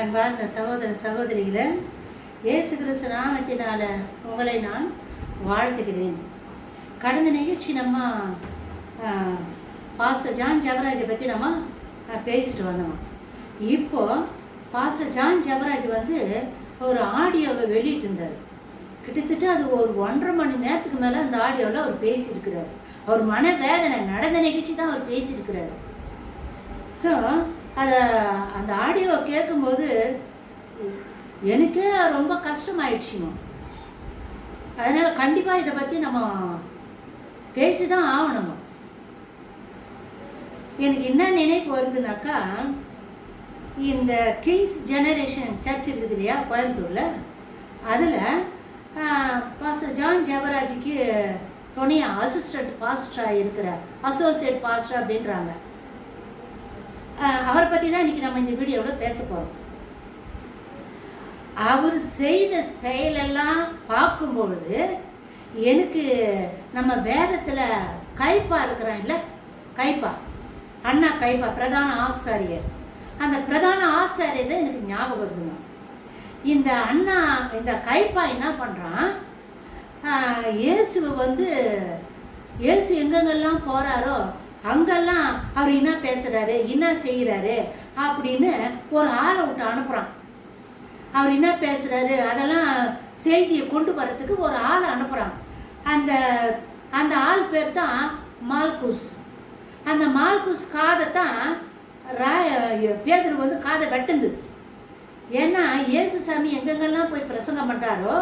அன்பார்ந்த சகோதர சகோதரிகளை இயேசு கிறிஸ்து நாமத்தினால உங்களை நான் வாழ்த்துகிறேன். கடந்த நிகழ்ச்சி நம்ம பாஸ்டர் ஜான் ஜெபராஜை பற்றி நம்ம பேசிட்டு வந்தோம். இப்போது பாஸ்டர் ஜான் ஜவராஜ் வந்து ஒரு ஆடியோவை வெளியிட்டு இருந்தார். கிட்டத்தட்ட அது ஒரு ஒன்றரை மணி நேரத்துக்கு மேலே அந்த ஆடியோவில் அவர் பேசியிருக்கிறார். அவர் மன வேதனை நடந்த நிகழ்ச்சி தான் அவர் பேசியிருக்கிறார். ஸோ அதை அந்த ஆடியோவை கேட்கும்போது எனக்கே ரொம்ப கஷ்டமாயிடுச்சுங்க. அதனால் கண்டிப்பாக இதை பற்றி நம்ம பேசி தான் ஆகணும் எனக்கு என்ன நினைப்பு வருதுனாக்கா இந்த கிங்ஸ் ஜெனரேஷன் சர்ச் இருக்குது இல்லையா கோயம்புத்தூரில்? அதில் பாஸ்டர் ஜான் ஜெபராஜிக்கு துணையாக அசிஸ்டன்ட் பாஸ்டராக இருக்கிற அசோசியேட் பாஸ்டர் அப்படின்றாங்க. அவரை பற்றி தான் இன்றைக்கி நம்ம இந்த வீடியோவில் பேச போகிறோம் அவர் செய்த செயலெல்லாம் பார்க்கும்பொழுது எனக்கு நம்ம வேதத்தில் கைப்பா இருக்கிறான் இல்லை? கைப்பா. அண்ணா கைப்பா பிரதான ஆசாரியர் அந்த பிரதான ஆசாரியர் தான் எனக்கு ஞாபகம் வருதுங்க இந்த அண்ணா இந்த கைப்பா என்ன பண்ணுறான் இயேசுவை வந்து இயேசு எங்கெங்கெல்லாம் போகிறாரோ அங்கெல்லாம் அவர் என்ன பேசுகிறாரு என்ன செய்கிறாரு அப்படின்னு ஒரு ஆளை விட்டு அனுப்புகிறான் அவர் என்ன பேசுகிறாரு அதெல்லாம் செய்தியை கொண்டு வரத்துக்கு ஒரு ஆளை அனுப்புகிறான் அந்த அந்த ஆள் பேர் தான் மால்குஸ். அந்த மால்குஸ் காதை தான் ராய பேதர் வந்து காதை வெட்டுந்து ஏன்னா இயேசு சாமி எங்கெங்கெல்லாம் போய் பிரசங்கம் பண்ணுறாரோ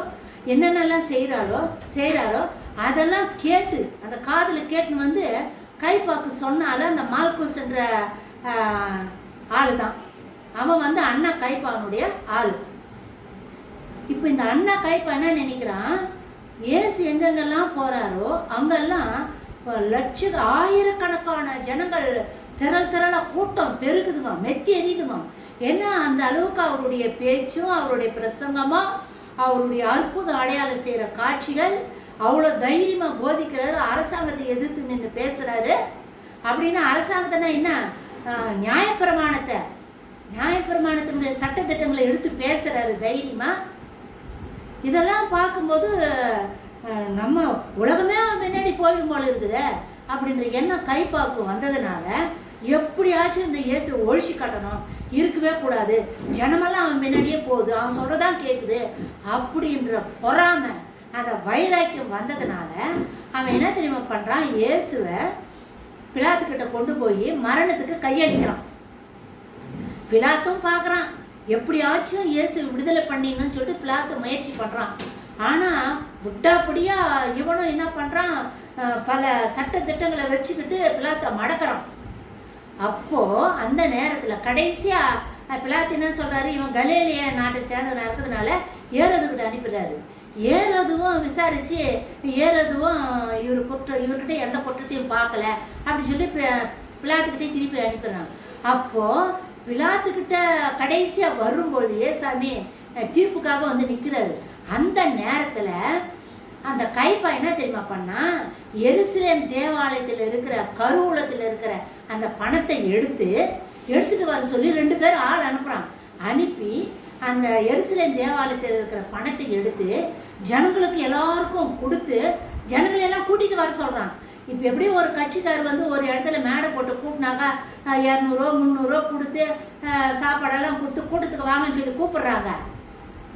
என்னென்னலாம் செய்கிறாரோ செய்கிறாரோ அதெல்லாம் கேட்டு அந்த காதில் கேட்டுன்னு வந்து கைப்பாக்கு சொன்னால அந்த மால்குஸ்ன்ற ஆள் தான் அவன் வந்து அண்ணா கைப்பானுடைய ஆள். இப்போ இந்த அண்ணா கைப்பா என்ன நினைக்கிறான்? ஏசு எங்கெங்கெல்லாம் போகிறாரோ அங்கெல்லாம் லட்ச ஆயிரக்கணக்கான ஜனங்கள் திரள் திரளாக கூட்டம் பெருகுதுமா மெத்தி எரியுதுமா ஏன்னா அந்த அளவுக்கு அவருடைய பேச்சும் அவருடைய பிரசங்கமும் அவருடைய அற்புத அடையாளம் செய்கிற காட்சிகள் அவ்வளோ தைரியமாக போதிக்கிறாரு அரசாங்கத்தை எதிர்த்து நின்று பேசுகிறாரு அப்படின்னா அரசாங்கத்தைனா என்ன? நியாயப்பிரமாணத்தை நியாயப்பிரமாணத்தினுடைய சட்டத்திட்டங்களை எடுத்து பேசுகிறாரு தைரியமாக இதெல்லாம் பார்க்கும்போது நம்ம உலகமே அவன் போயிடும் போல இருக்குதே அப்படின்ற எண்ணம் கைப்பாக்கு வந்ததுனால எப்படியாச்சும் இந்த இயேசு ஒழிச்சு கட்டணும். இருக்கவே கூடாது. ஜனமெல்லாம் அவன் பின்னாடியே போகுது. அவன் சொல்கிறதான் கேட்குது அப்படின்ற பொறாமை அந்த வைராக்கியம் வந்ததுனால அவன் என்ன தெரியுமா பண்ணுறான் இயேசுவை பிலாத்துக்கிட்ட கொண்டு போய் மரணத்துக்கு கையடிக்கிறான் பிலாத்தும் பார்க்குறான். எப்படியாச்சும் இயேசு விடுதலை பண்ணிடணும்னு சொல்லிட்டு பிலாத்து முயற்சி பண்ணுறான் ஆனால் விட்டாப்படியா இவனும் என்ன பண்ணுறான் பல சட்ட திட்டங்களை வச்சுக்கிட்டு பிலாத்தை மடக்கிறான். அப்போது அந்த நேரத்தில் கடைசியாக பிலாத்து என்ன சொல்கிறாரு இவன் கலேலிய நாட்டை சேர்ந்தவனாக இருக்கிறதுனால ஏறதுக்கிட்ட அனுப்பிடுறாரு. ஏறதுவும் விசாரித்து ஏறதுவும் இவர் குற்றம் இவர்கிட்ட எந்த குற்றத்தையும் பார்க்கல அப்படின்னு சொல்லி பிளாத்துக்கிட்டே திருப்பி அனுப்புகிறாங்க அப்போது பிளாத்துக்கிட்ட கடைசியாக வரும்பொழுது ஏசாமி தீர்ப்புக்காக வந்து நிற்கிறாரு அந்த நேரத்தில் அந்த கைப்பா என்ன தெரியுமா பண்ணா எருசலேம் தேவாலயத்தில் இருக்கிற கருவூலத்தில் இருக்கிற அந்த பணத்தை எடுத்து எடுத்துகிட்டு வர சொல்லி ரெண்டு பேரும் ஆள் அனுப்புகிறான் அனுப்பி அந்த எருசலேம் தேவாலயத்தில் இருக்கிற பணத்தை எடுத்து ஜனங்களுக்கு எல்லாருக்கும் கொடுத்து ஜனங்களை எல்லாம் வர சொல்கிறான் இப்போ எப்படி ஒரு கட்சிக்கார் வந்து ஒரு இடத்துல மேடை போட்டு கூட்டினாக்கா இரநூறுவா முந்நூறுரூவா கொடுத்து சாப்பாடெல்லாம் கொடுத்து கூட்டத்துக்கு வாங்கன்னு சொல்லி கூப்பிட்றாங்க.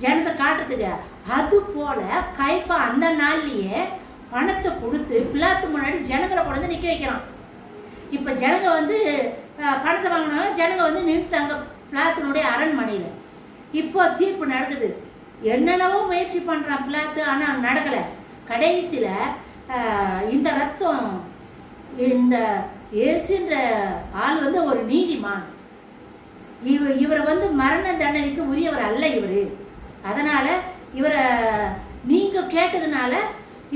ஜனத்தை காட்டுறதுக்கு. அது போல் கைப்பா அந்த நாள்லேயே பணத்தை கொடுத்து பிலாத்து முன்னாடி ஜனங்களை கொண்டு வந்து நிற்க வைக்கிறான். இப்போ ஜனங்க வந்து பணத்தை வாங்கினாலும் ஜனங்க வந்து நின்றுட்டாங்க பிளாத்தினுடைய அரண்மனையில். இப்போ தீர்ப்பு நடக்குது. என்னென்னவோ முயற்சி பண்ணுறான் பிளாத்து ஆனால் நடக்கலை. கடைசியில் இந்த ரத்தம் இந்த ஏசுன்ற ஆள் வந்து ஒரு நீதிமான். இவ இவரை வந்து மரண தண்டனைக்கு உரியவர் அல்ல இவர். அதனால் இவரை நீங்கள் கேட்டதுனால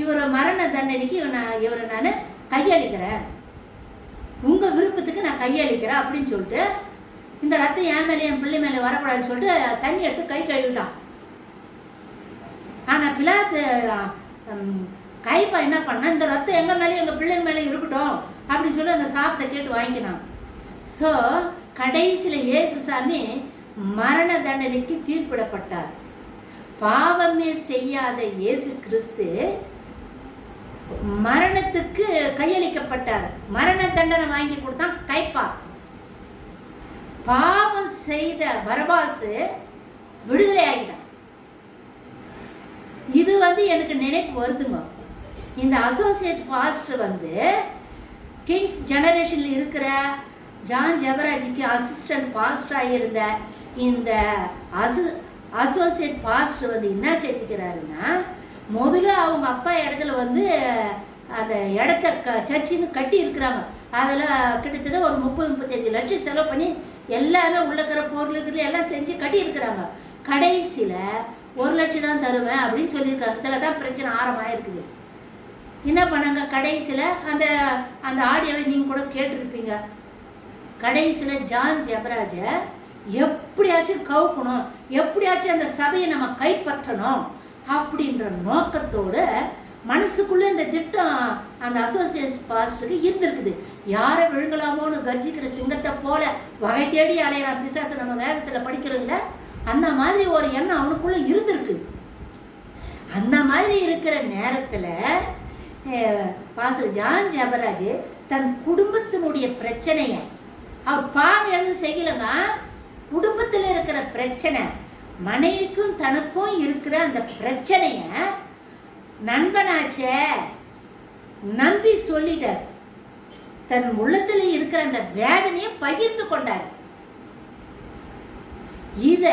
இவரை மரண தண்டனைக்கு இவனை இவரை நான் கையளிக்கிறேன். உங்கள் விருப்பத்துக்கு நான் கையளிக்கிறேன் அப்படின்னு சொல்லிட்டு இந்த ரத்தம் என் மேலே என் பிள்ளை மேலே வரக்கூடாதுன்னு சொல்லிட்டு தண்ணி எடுத்து கை கழுவிட்டான். ஆனால் பிலாத்து கைப்பா என்ன பண்ணால் இந்த ரத்தம் எங்கள் மேலே எங்கள் பிள்ளைங்க மேலே இருக்கட்டும் அப்படின்னு சொல்லி அந்த சாப்பிட்ட கேட்டு வாங்கினான் ஸோ கடைசியில் இயேசு சாமி மரண தண்டனைக்கு தீர்ப்பிடப்பட்டார். பாவமே செய்யாத இயேசு கிறிஸ்து மரணத்துக்கு கையளிக்கப்பட்டார். மரண தண்டனை வாங்கி கொடுத்தான் கைப்பா. பாவம் செய்த பரபாசு விடுதலை ஆகிட்டான் இது வந்து எனக்கு நினைப்பு வருதுங்க. இந்த அசோசியேட் பாஸ்டர் வந்து கிங்ஸ் ஜெனரேஷனில் இருக்கிற ஜான் ஜெபராஜிக்கு அசிஸ்டன்ட் பாஸ்டராக இருந்த இந்த அசோ அசோசியேட் பாஸ்டர் வந்து என்ன சேர்த்துக்கிறாருன்னா முதல்ல அவங்க அப்பா இடத்துல வந்து அந்த இடத்த க சர்ச்சின்னு கட்டி இருக்கிறாங்க அதில் கிட்டத்தட்ட ஒரு முப்பது முப்பத்தஞ்சு லட்சம் செலவு பண்ணி எல்லாமே உள்ளக்கிற இருக்கிற பொருளுக்கு எல்லாம் செஞ்சு கட்டியிருக்கிறாங்க. கடைசியில் ஒரு லட்சம் தான் தருவேன் அப்படின்னு சொல்லியிருக்காங்க. இதில் தான் பிரச்சனை ஆரம்பமாக இருக்குது என்ன பண்ணாங்க? கடைசியில் அந்த அந்த ஆடியோவை நீங்கள் கூட கேட்டிருப்பீங்க. கடைசியில் ஜான் ஜெபராஜை எப்படியாச்சும் கவுக்கணும் எப்படியாச்சும் அந்த சபையை நம்ம கைப்பற்றணும் அப்படின்ற நோக்கத்தோடு மனசுக்குள்ளே இந்த திட்டம் அந்த அசோசியேஷன் பாஸ்டருக்கு இருந்திருக்குது. யாரை விழுங்கலாமோன்னு கர்ஜிக்கிற சிங்கத்தை போல வகை தேடி அலையிறான் பிசாசு. நம்ம வேதத்தில் படிக்கிறோம்ல அந்த மாதிரி ஒரு எண்ணம் அவனுக்குள்ளே இருந்திருக்கு. அந்த மாதிரி இருக்கிற நேரத்தில் பாஸ்டர் ஜான் ஜபராஜ் தன் குடும்பத்தினுடைய பிரச்சனையை அவர் பாவம் எதுவும் செய்யலைங்க குடும்பத்தில் இருக்கிற பிரச்சனை மனைவிக்கும் தனக்கும் இருக்கிற அந்த பிரச்சனையை நண்பனாச்சே. நம்பி சொல்லிட்டார் தன் உள்ளத்தில் இருக்கிற அந்த வேதனையை பகிர்ந்து கொண்டார். இத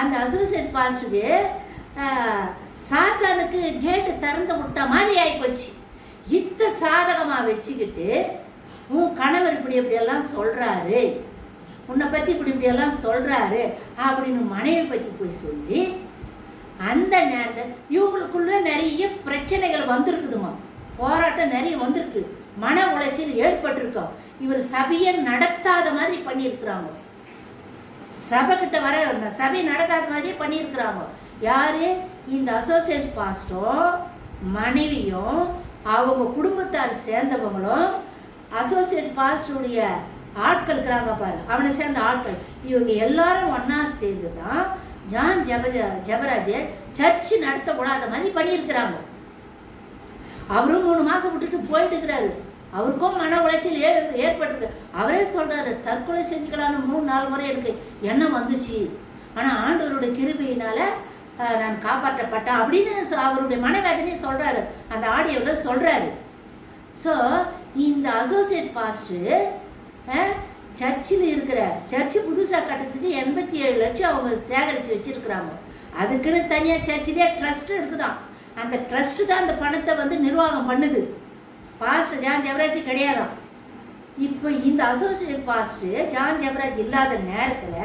அந்த அசோசியேட் பாஸ்டுக்கு சாத்தானுக்கு கேட்டு திறந்து விட்ட மாதிரி ஆகிப்போச்சு இத்த சாதகமாக வச்சுக்கிட்டு உன் கணவர் இப்படி இப்படியெல்லாம் சொல்கிறாரு உன்னை பற்றி இப்படி இப்படியெல்லாம் சொல்கிறாரு அப்படின்னு மனைவி பற்றி போய் சொல்லி அந்த நேரத்தில் இவங்களுக்குள்ள நிறைய பிரச்சனைகள் வந்திருக்குதுமா போராட்டம் நிறைய வந்திருக்கு. மன உளைச்சல் ஏற்பட்டிருக்கோம் இவர் சபையை நடத்தாத மாதிரி பண்ணியிருக்கிறாங்க. சபை கிட்ட வர சபை நடத்தாத மாதிரியே பண்ணியிருக்கிறாங்க. யாரு? இந்த அசோசியேட் பாஸ்டும் மனைவியும் அவங்க குடும்பத்தார் சேர்ந்தவங்களும் அசோசியேட் பாஸ்டுடைய ஆட்கள் இருக்கிறாங்க பாரு. அவனை சேர்ந்த ஆட்கள். இவங்க எல்லாரும் ஒன்றா சேர்ந்து தான் ஜான் ஜெப ஜெபராஜை சர்ச்சு நடத்த மாதிரி பண்ணியிருக்கிறாங்க. அவரும் மூணு மாதம் விட்டுட்டு போயிட்டு இருக்கிறாரு. அவருக்கும் மன உளைச்சல் ஏ ஏற்பட்டிருக்கு. அவரே சொல்கிறாரு தற்கொலை செஞ்சுக்கலான்னு மூணு நாலு முறை எனக்கு எண்ணம் வந்துச்சு. ஆனால் ஆண்டவருடைய கிருபையினால் நான் காப்பாற்றப்பட்டேன் அப்படின்னு அவருடைய மனவேதனையும் சொல்கிறாரு அந்த ஆடியோவில் சொல்கிறாரு ஸோ இந்த அசோசியேட் பாஸ்ட்டு சர்ச்சில் இருக்கிற சர்ச்சு புதுசாக கட்டுறதுக்கு எண்பத்தி ஏழு லட்சம் அவங்க சேகரித்து வச்சுருக்குறாங்க. அதுக்குன்னு தனியாக சர்ச்சிலே ட்ரஸ்ட்டு இருக்குதான். அந்த ட்ரஸ்ட்டு தான் அந்த பணத்தை வந்து நிர்வாகம் பண்ணுது. பாஸ்ட் ஜான் ஜெவராஜி கிடையாதான் இப்போ இந்த அசோசியேட் பாஸ்ட்டு ஜான் ஜெவராஜ் இல்லாத நேரத்தில்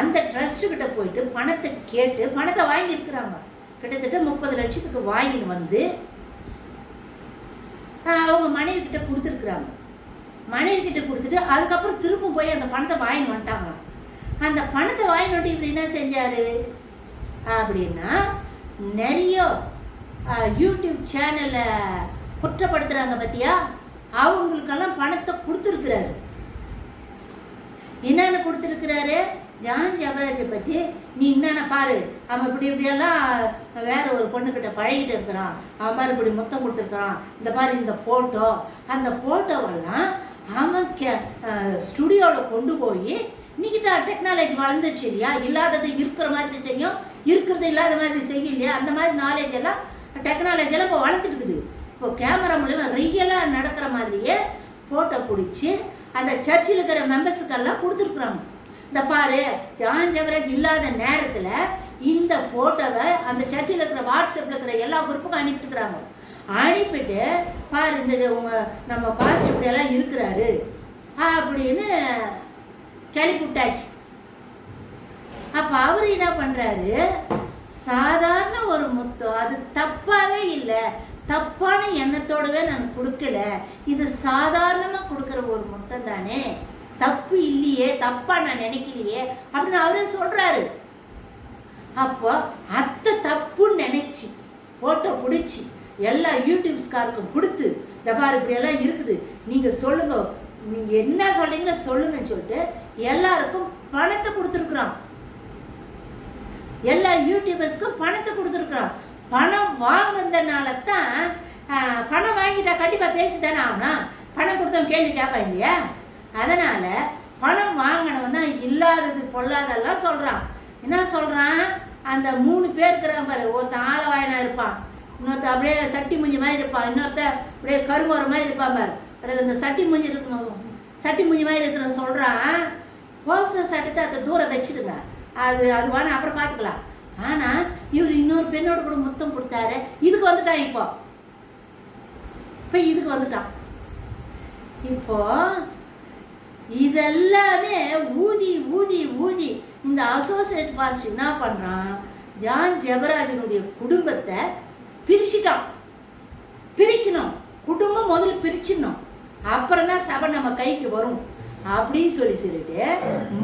அந்த ட்ரஸ்ட்டுக்கிட்ட போயிட்டு பணத்தை கேட்டு பணத்தை வாங்கியிருக்கிறாங்க. கிட்டத்தட்ட முப்பது லட்சத்துக்கு வாங்கின்னு வந்து அவங்க மனைவி கிட்ட கொடுத்துருக்குறாங்க. மனைவி கிட்ட கொடுத்துட்டு அதுக்கப்புறம் திரும்ப போய் அந்த பணத்தை வாங்கி வந்துட்டாங்களாம். அந்த பணத்தை வாங்கி வந்துட்டு இவர் என்ன செஞ்சார்? அப்படின்னா நிறைய யூடியூப் சேனலில் குற்றப்படுத்துகிறாங்க பார்த்தியா அவங்களுக்கெல்லாம் பணத்தை கொடுத்துருக்குறாரு. என்னென்ன கொடுத்துருக்குறாரு? ஜான் ஜபராஜை பற்றி நீ என்னென்ன பாரு. அவன் இப்படி இப்படியெல்லாம் வேற ஒரு பொண்ணுக்கிட்ட பழகிட்டு இருக்கிறான். அவன் மாதிரி இப்படி மொத்தம் கொடுத்துருக்குறான். இந்த மாதிரி இந்த ஃபோட்டோ அந்த ஃபோட்டோவெல்லாம் அவன் கே ஸ்டுடியோவில் கொண்டு போய் இன்னைக்கு தான் டெக்னாலஜி வளர்ந்துச்சு இல்லையா? இல்லாதது இருக்கிற மாதிரி செய்யும் இருக்கிறது இல்லாத மாதிரி செய்யும் இல்லையா அந்த மாதிரி நாலேஜ் எல்லாம் டெக்னாலஜியெல்லாம் இப்போ வளர்ந்துட்டு இருக்குது. இப்போ கேமரா மூலிமா ரியலாக நடக்கிற மாதிரியே ஃபோட்டோ பிடிச்சி அந்த சர்ச்சில் இருக்கிற மெம்பர்ஸுக்கெல்லாம் கொடுத்துருக்குறாங்க. இந்த பாரு ஜான் ஜவரேஜ் இல்லாத நேரத்தில் இந்த ஃபோட்டோவை அந்த சர்ச்சில் இருக்கிற வாட்ஸ்அப்பில் இருக்கிற எல்லா குரூப்புக்கும் அனுப்பிட்டுருக்குறாங்க அனுப்பிட்டு பாரு இந்த உங்கள் நம்ம பாஸ் இப்படியெல்லாம் இருக்கிறாரு. அப்படின்னு கிளப்பி விட்டாச்சு அப்போ அவர் என்ன பண்ணுறாரு சாதாரண ஒரு முத்தம் அது தப்பாகவே இல்லை. தப்பான எண்ணத்தோடவே நான் கொடுக்கல. இது சாதாரணமாக கொடுக்குற ஒரு முத்தம் தானே. தப்பு இல்லையே தப்பாக நான் நினைக்கலையே அப்படின்னு அவரே சொல்கிறாரு அப்போ அத்தை தப்புன்னு நினச்சி ஓட்டை பிடிச்சி எல்லா யூடியூப்ஸ்காருக்கும் கொடுத்து இந்த பாரு இப்படியெல்லாம் இருக்குது. நீங்கள் சொல்லுங்கள் நீங்கள் என்ன சொல்கிறீங்களோ சொல்லுங்கன்னு சொல்லிட்டு எல்லாருக்கும் பணத்தை கொடுத்துருக்குறான். எல்லா யூடியூபர்ஸ்க்கும் பணத்தை கொடுத்துருக்குறான். பணம் வாங்கினதுனால தான் பணம் வாங்கிட்டா கண்டிப்பாக பேசி தானே ஆகணும். பணம் கொடுத்தவன் கேள்வி கேட்பான் இல்லையா? அதனால் பணம் வாங்கினவன் தான் இல்லாதது பொல்லாதெல்லாம் சொல்கிறான் என்ன சொல்கிறான் அந்த மூணு பேர் இருக்கிறான் பாரு ஒருத்தன் ஆளவாயனா இருப்பான். இன்னொருத்த அப்படியே சட்டி முஞ்சி மாதிரி இருப்பான் இன்னொருத்த அப்படியே கரும்போற மாதிரி இருப்பான் அதில் இந்த சட்டி முஞ்சி இருக்கணும் சட்டி முஞ்சி மாதிரி இருக்கிற சொல்கிறான் போக்சோ சட்டத்தை அதை தூரம் வச்சுடுங்க. அது அது வேணா அப்புறம் பார்த்துக்கலாம் ஆனால் இவர் இன்னொரு பெண்ணோட கூட முத்தம் கொடுத்தாரு. இதுக்கு வந்துட்டான் இப்போ. இப்போ இதுக்கு வந்துட்டான். இப்போ இதெல்லாமே ஊதி ஊதி ஊதி இந்த அசோசியேட் பாஸ்ட் என்ன பண்ணுறான் ஜான் ஜெபராஜனுடைய குடும்பத்தை பிரிச்சிட்டான். பிரிக்கணும். குடும்பம் முதல்ல பிரிச்சிடணும். அப்புறம் தான் சபை நம்ம கைக்கு வரும். அப்படின்னு சொல்லி சொல்லிட்டு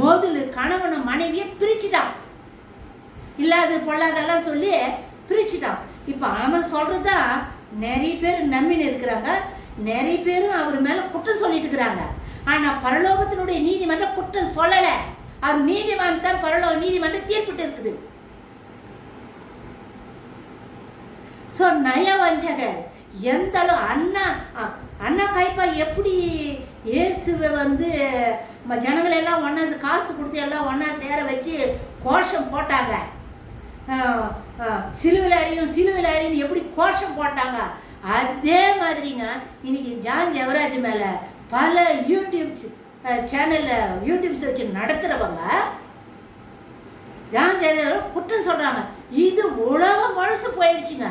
முதல்ல கணவனை மனைவியை பிரிச்சிட்டான். இல்லாது பொல்லாதெல்லாம் சொல்லி பிரிச்சிட்டான். இப்போ அவன் சொல்கிறதா நிறைய பேர் நம்பின்னு இருக்கிறாங்க. நிறைய பேரும் அவர் மேலே குற்றம் சொல்லிட்டு இருக்கிறாங்க. ஆனால் பரலோகத்தினுடைய நீதிமன்றம் குற்றம் சொல்லலை. அவர் நீதிமன்றம் தான் பரலோக நீதிமன்றம் தீர்ப்பிட்டு இருக்குது. ஸோ நயவஞ்சகர் எந்த அளவு அண்ணா அண்ணா கைப்பா எப்படி இயேசுவை வந்து ம- ஜனங்களை எல்லாம் ஒன்றா காசு கொடுத்து எல்லாம் ஒன்றா சேர வச்சு கோஷம் போட்டாங்க. சிலுவில் அறியும் சிலுவில் அறியும் எப்படி கோஷம் போட்டாங்க. அதே மாதிரிங்க இன்னைக்கு ஜான் ஜெவராஜ் மேலே பல யூடியூப்ஸ் சேனலில் யூடியூப்ஸ் வச்சு நடத்துகிறவங்க ஜான் ஜெயராஜ் குற்றம் சொல்கிறாங்க இது உலகம் முழுசு போயிடுச்சுங்க.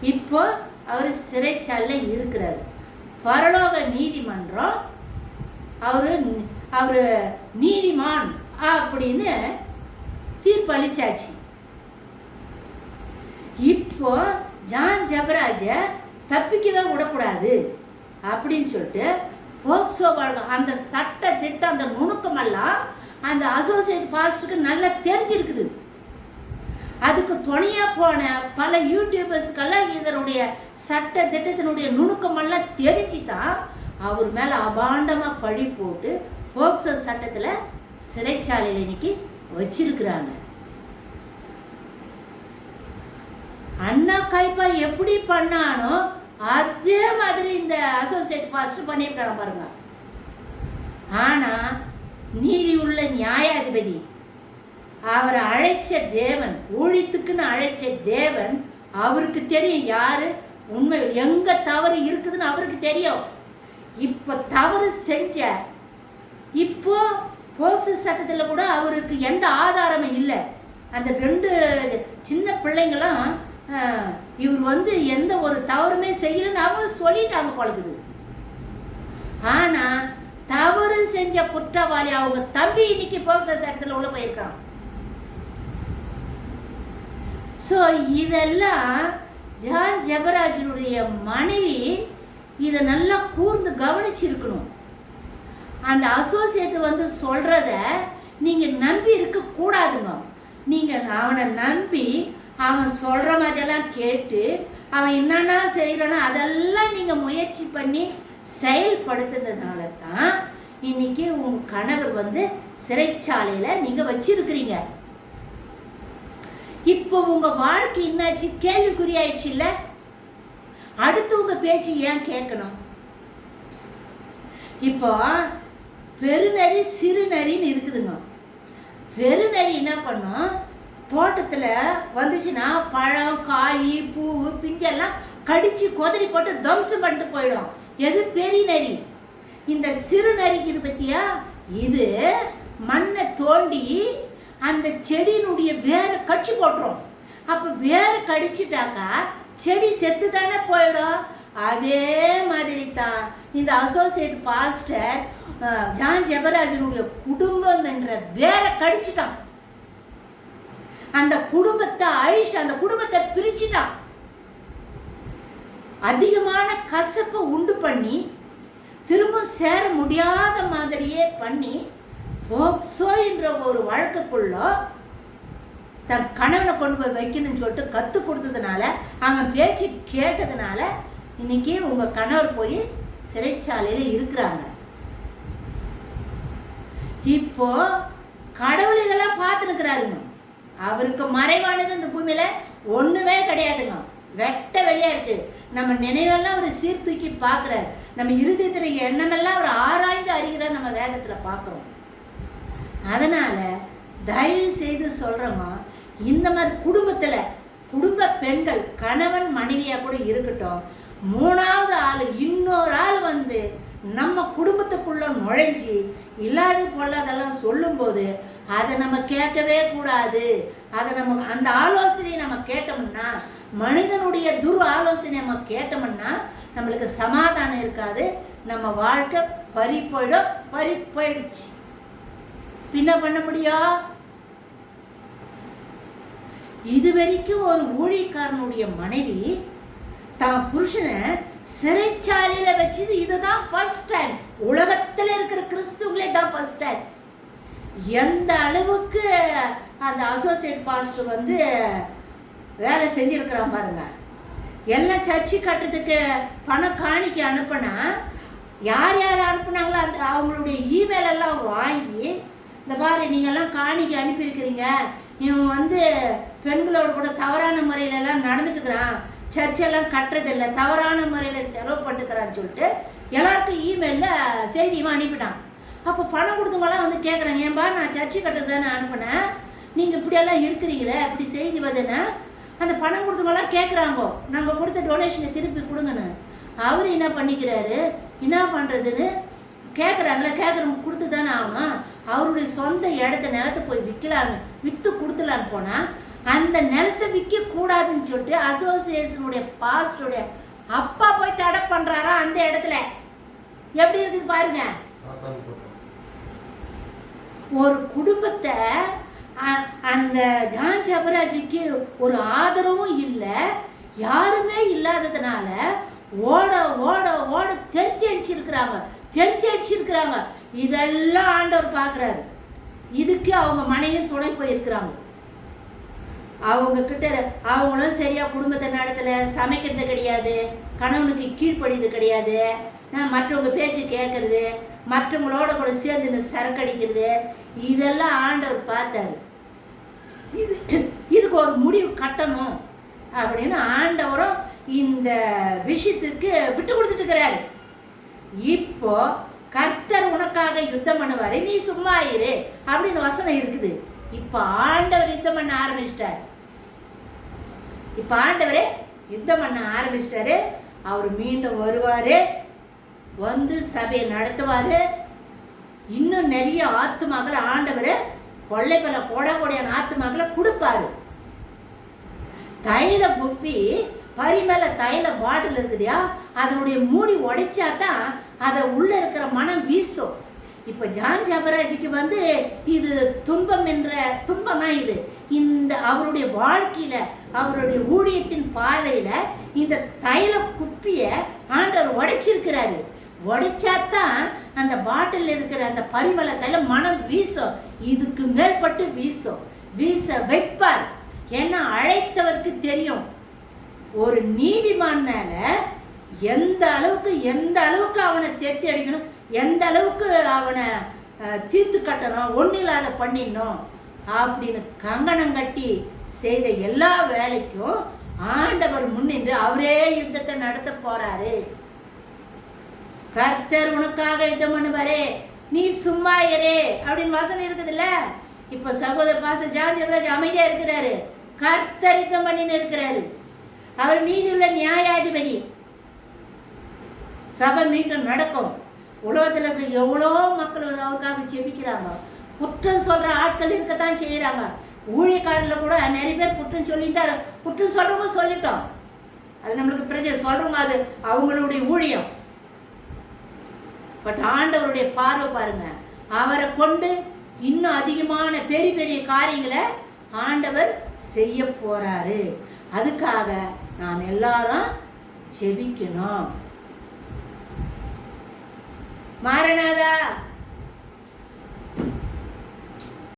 இப்போ அவர் சிறைச்சாலையில் இருக்கிறார். பரலோக நீதிமன்றம் அவர் அவர் நீதிமான் அப்படின்னு தீர்ப்பளிச்சாச்சு இப்போ ஜான் ஜபராஜ தப்பிக்கவே விடக்கூடாது அப்படின்னு சொல்லிட்டு போக்சோ வழக்கம் அந்த சட்ட திட்டம் அந்த நுணுக்கமெல்லாம் அந்த அசோசியேட் பாஸ்டுக்கு நல்லா தெரிஞ்சிருக்குது. அதுக்கு துணையாக போன பல யூடியூபர்ஸ்க்கெல்லாம் இதனுடைய சட்ட திட்டத்தினுடைய நுணுக்கமெல்லாம் தெரிஞ்சு தான் அவர் மேலே அபாண்டமாக பழி போட்டு போக்சோ சட்டத்தில் சிறைச்சாலையில் இன்னைக்கு வச்சிருக்கிறாங்க. அண்ணா கைப்பா எப்படி பண்ணானோ அதே மாதிரி இந்த அசோசியேட் பாஸ்டர் பண்ணியிருக்கிறேன் பாருங்க. ஆனால் நீதி உள்ள நியாயாதிபதி அவரை அழைச்ச தேவன் ஊழித்துக்குன்னு அழைச்ச தேவன் அவருக்கு தெரியும் யாரு? உண்மை எங்க தவறு இருக்குதுன்னு அவருக்கு தெரியும். இப்போ தவறு செஞ்ச இப்போ போக்சோ சட்டத்தில் கூட அவருக்கு எந்த ஆதாரமும் இல்லை. அந்த ரெண்டு சின்ன பிள்ளைங்களும் இவர் வந்து எந்த ஒரு தவறுமே செய்யலன்னு அவங்களும் சொல்லிட்டாங்க பழகுது ஆனா தவறு செஞ்ச குற்றவாளி அவங்க தம்பி இன்னைக்கு போக்சோ சட்டத்தில் உள்ள போயிருக்கான். ஸோ இதெல்லாம் ஜான் ஜெபராஜனுடைய மனைவி இதை நல்லா கூர்ந்து கவனிச்சிருக்கணும். அந்த அசோசியேட் வந்து சொல்கிறத நீங்கள் நம்பி இருக்கக்கூடாதுங்க நீங்கள் அவனை நம்பி அவன் சொல்கிற மாதிரியெல்லாம் கேட்டு அவன் என்னென்ன செய்கிறானோ அதெல்லாம் நீங்கள் முயற்சி பண்ணி செயல்படுத்துனதுனால தான் இன்றைக்கி உங்கள் கணவர் வந்து சிறைச்சாலையில் நீங்கள் வச்சுருக்கிறீங்க. இப்போ உங்க வாழ்க்கை என்னாச்சு? கேள்விக்குறி ஆயிடுச்சு இல்ல அடுத்தவங்க பேச்சு ஏன் கேட்கணும்? இப்போ பெருநரி சிறுநரின்னு இருக்குதுங்க. பெருநரி என்ன பண்ணும்? தோட்டத்தில் வந்துச்சுன்னா பழம் காய் பூ பிஞ்செல்லாம் கடித்து கொதறி போட்டு தம்சம் பண்ணிட்டு போயிடும். எது? பெரிய நரி இந்த சிறு நரிக்கு இது பற்றியா இது மண்ணை தோண்டி அந்த செடியினுடைய வேறு கடிச்சு போட்டுரும். அப்போ வேறு கடிச்சிட்டாக்கா செடி செத்து தானே போயிடும். அதே மாதிரி தான் இந்த அசோசியேட் பாஸ்டர் ஜான் ஜெபராஜனுடைய குடும்பம் என்ற வேரை கடிச்சிட்டான். அந்த குடும்பத்தை அழிச்சு அந்த குடும்பத்தை பிரிச்சுட்டான். அதிகமான கசப்பை உண்டு பண்ணி திரும்ப சேர முடியாத மாதிரியே பண்ணி போக்சோ என்ற ஒரு வழக்குக்குள்ள தன் கணவனை கொண்டு போய் வைக்கணும்னு சொல்லிட்டு கற்றுக் கொடுத்ததுனால அவன் பேச்சு கேட்டதுனால இன்னைக்கு உங்கள் கணவர் போய் சிறைச்சாலையில் இருக்கிறாங்க. இப்போ கடவுள் இதெல்லாம் பார்த்துருக்கிறாருங்க. அவருக்கு மறைவானது இந்த பூமியில ஒண்ணுமே கிடையாதுங்க. வெட்ட வெளியா இருக்கு. நம்ம நினைவெல்லாம் அவர் சீர்தூக்கி பார்க்குறாரு. நம்ம இருதயத்தில் எண்ணமெல்லாம் அவர் ஆராய்ந்து அறிகிறார் நம்ம வேதத்தில் பார்க்குறோம். அதனால் தயவு செய்து சொல்கிறோமா இந்த மாதிரி குடும்பத்தில் குடும்ப பெண்கள் கணவன் மனைவியாக கூட இருக்கட்டும் மூணாவது ஆள் இன்னொரு ஆள் வந்து நம்ம குடும்பத்துக்குள்ளே நுழைஞ்சி இல்லாது பொல்லாதெல்லாம் சொல்லும்போது அதை நம்ம கேட்கவே கூடாது. அதை நம்ம அந்த ஆலோசனையை நம்ம கேட்டோம்னா மனிதனுடைய துர் ஆலோசனை நம்ம கேட்டோம்னா நம்மளுக்கு சமாதானம் இருக்காது. நம்ம வாழ்க்கை பறி போயிடும் பறி போயிடுச்சு. பின்ன பண்ண முடியும் இது வரைக்கும் ஒரு ஊழியக்காரனுடைய மனைவி தான் புருஷனை சிறைச்சாலையில வச்சது இதுதான் ஃபர்ஸ்ட் டைம் உலகத்தில் இருக்கிற கிறிஸ்துவங்களே தான் ஃபர்ஸ்ட் டைம் எந்த அளவுக்கு அந்த அசோசியேட் பாஸ்டர் வந்து வேலை செஞ்சிருக்கிறான் பாருங்க. எல்லாம் சர்ச்சு கட்டுறதுக்கு பணம் காணிக்க அனுப்புனா யார் யார் அனுப்புனாங்களோ அந்த அவங்களுடைய இமெயில் எல்லாம் வாங்கி இந்த பாரு நீங்கள்லாம் காணிக்கு அனுப்பியிருக்கிறீங்க. இவன் வந்து பெண்களோட கூட தவறான முறையிலலாம் நடந்துட்டுக்கிறான் சர்ச்செல்லாம் கட்டுறதில்ல தவறான முறையில் செலவு பண்ணுக்கிறான்னு சொல்லிட்டு எல்லாருக்கும் இமெயிலில் செய்தியும் அனுப்பிட்டான். அப்போ பணம் கொடுத்தவங்களாம் வந்து கேட்குறாங்க ஏன்பா நான் சர்ச்சு கட்டுறது தானே அனுப்புனேன். நீங்கள் இப்படியெல்லாம் இருக்கிறீங்களே இப்படி செய்தி வருதுன்னா அந்த பணம் கொடுத்தவங்களாம் கேட்குறாங்கோ நாங்கள் கொடுத்த டொனேஷனை திருப்பி கொடுங்கன்னு. அவர் என்ன பண்ணிக்கிறாரு? என்ன பண்ணுறதுன்னு கேட்குறாங்களே கேட்குறவங்க கொடுத்து தானே ஆகணும். அவருடைய சொந்த இடத்த நிலத்தை போய் விற்கலான்னு விற்று கொடுத்துலான்னு போனால் அந்த நிலத்தை விற்க கூடாதுன்னு சொல்லிட்டு அசோசியேஷனுடைய பாஸ்டருடைய அப்பா போய் தடை பண்ணுறாரா அந்த இடத்துல? எப்படி இருக்குது பாருங்க. ஒரு குடும்பத்தை அ- அந்த ஜான் சபராஜிக்கு ஒரு ஆதரவும் இல்லை யாருமே இல்லாததுனால ஓட ஓட ஓட தெரிஞ்சு அடிச்சிருக்கிறாங்க. தெரிஞ்சு அடிச்சிருக்கிறாங்க. இதெல்லாம் ஆண்டவர் பார்க்குறாரு. இதுக்கு அவங்க மனைவியும் துணை போயிருக்கிறாங்க. அவங்க கிட்ட அவங்களும் சரியாக குடும்பத்தை நடத்தலை சமைக்கிறது கிடையாது கணவனுக்கு கீழ்ப்படிது கிடையாது மற்றவங்க பேச்சு கேட்கறது மற்றவங்களோட கூட சேர்ந்து இந்த சரக்கு அடிக்கிறது இதெல்லாம் ஆண்டவர் பார்த்தாரு. இது இதுக்கு ஒரு முடிவு கட்டணும் அப்படின்னு ஆண்டவரும் இந்த விஷயத்துக்கு விட்டு கொடுத்துட்டு இருக்கிறாரு. இப்போ கர்த்தர் உனக்காக யுத்தம் பண்ணுவாரு. நீ சும்மா இரு. அப்படின்னு வசனம் இருக்குது. இப்போ ஆண்டவர் யுத்தம் பண்ண ஆரம்பிச்சிட்டார். இப்போ ஆண்டவரே யுத்தம் பண்ண ஆரம்பிச்சிட்டாரு. அவர் மீண்டும் வருவாரு. வந்து சபையை நடத்துவாரு. இன்னும் நிறைய ஆத்துமாக்களை ஆண்டவர் கொள்ளை பல கோடா கோடையான ஆத்துமாக்களை கொடுப்பாரு. தைல பொப்பி பரிமேல தைல பாட்டில் இருக்குதுயா? அதனுடைய மூடி உடைச்சா தான் அதை உள்ளே இருக்கிற மனம் வீசும். இப்போ ஜான் ஜபராஜிக்கு வந்து இது துன்பம் என்ற துன்பம் தான் இது? இந்த அவருடைய வாழ்க்கையில் அவருடைய ஊழியத்தின் பாதையில் இந்த தைல குப்பியை ஆண்டவர் உடைச்சிருக்கிறாரு. உடைச்சாதான் அந்த பாட்டில் இருக்கிற அந்த பரிமள மனம் வீசும். இதுக்கு மேற்பட்டு வீசும். வீச வைப்பார். ஏன்னா அழைத்தவருக்கு தெரியும். ஒரு நீதிமான் மேலே எந்த அளவுக்கு எந்த அளவுக்கு அவனை தேர்த்தி அடிக்கணும் எந்த அளவுக்கு அவனை தீர்த்து கட்டணும் ஒன்றும் இல்லாத பண்ணிடணும் அப்படின்னு கங்கணம் கட்டி செய்த எல்லா வேலைக்கும் ஆண்டவர் முன்னின்று அவரே யுத்தத்தை நடத்த போறாரு. கர்த்தர் உனக்காக யுத்தம் பண்ணுவாரே நீ சும்மா இரே அப்படின்னு வசனம் இருக்குதுல்ல? இப்போ சகோதர பாச ஜார்ஜ் எவ்வளவு அமைதியா இருக்கிறாரு. கர்த்தர் யுத்தம் பண்ணின்னு இருக்கிறாரு. அவர் நீதியுள்ள நியாயாதிபதி. சபை மீண்டும் நடக்கும். உலகத்தில் இருக்கிற எவ்வளோ மக்கள் வந்து அவருக்காக ஜெபிக்கிறாங்க குற்றம் சொல்கிற ஆட்கள் இருக்க தான் செய்கிறாங்க ஊழியக்காரில் கூட நிறைய பேர் குற்றம் சொல்லித்தான் குற்றம் சொல்கிறவங்க சொல்லிட்டோம். அது நம்மளுக்கு பிரச்சனை. சொல்கிறவங்க அது அவங்களுடைய ஊழியம். பட் ஆண்டவருடைய பார்வை பாருங்க. அவரை கொண்டு இன்னும் அதிகமான பெரிய பெரிய காரியங்களை ஆண்டவர் செய்ய போகிறாரு அதுக்காக நாம் எல்லாரும் செபிக்கணும். மாறனாதா?